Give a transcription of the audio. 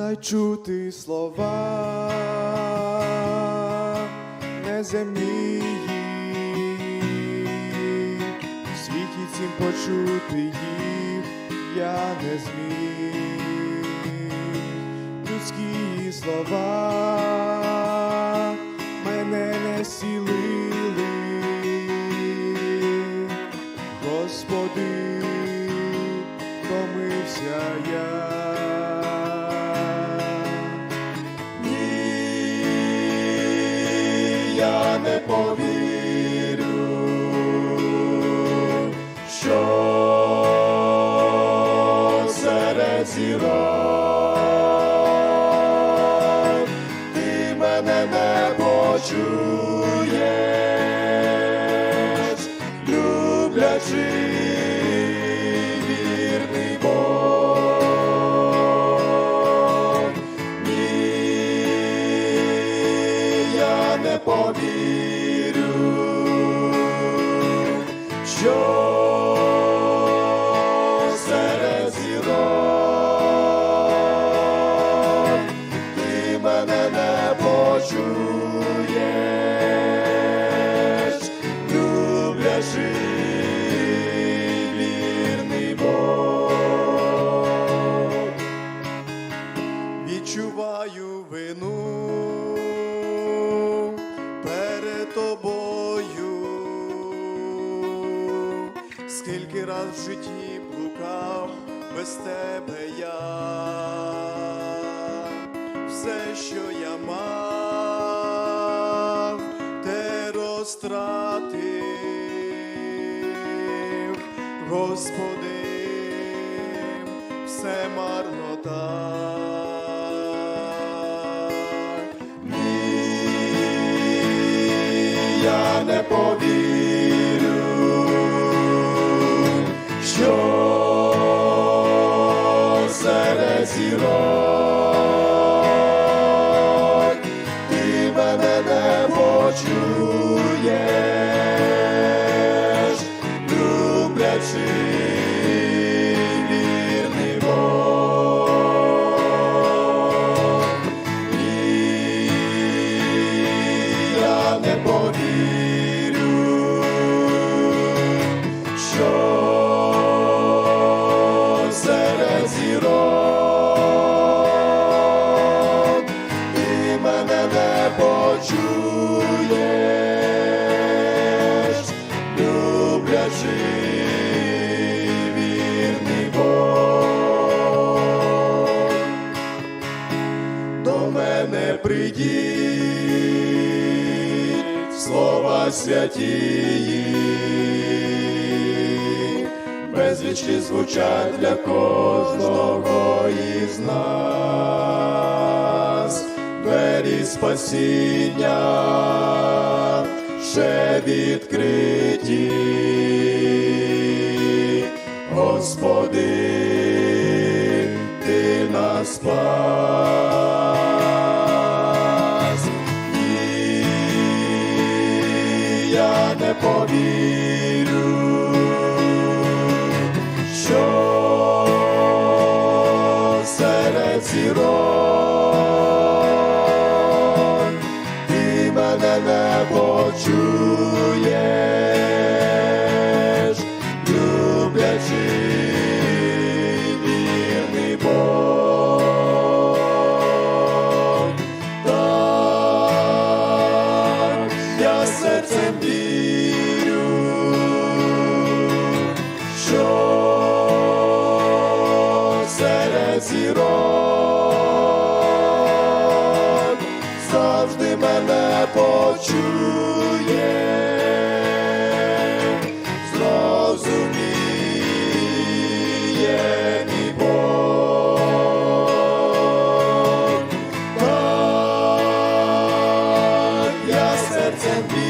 дай чути слова неземні. В світі цім почути їх я не зміг. Людські слова мене не сілили. Господи, втомився я. Не повірю, що серед зірок ти мене не почуєш, люблячий не повірю, що серед зірок ти мене не почуєш, люблячий раз в житті блукав без тебе я, все, що я мав, те розтратив, Господи, все марнота. Що серед зірок ти мене не почуєш, прийдіть, слова святії, безлічі звучать для кожного із нас, двері спасіння ще відкриті, Господи ти нас спас. Я не повірю, що серед зірок ти мене не почуєш, серцем вірю, що серед зірок завжди мене почує, я серцем вірю,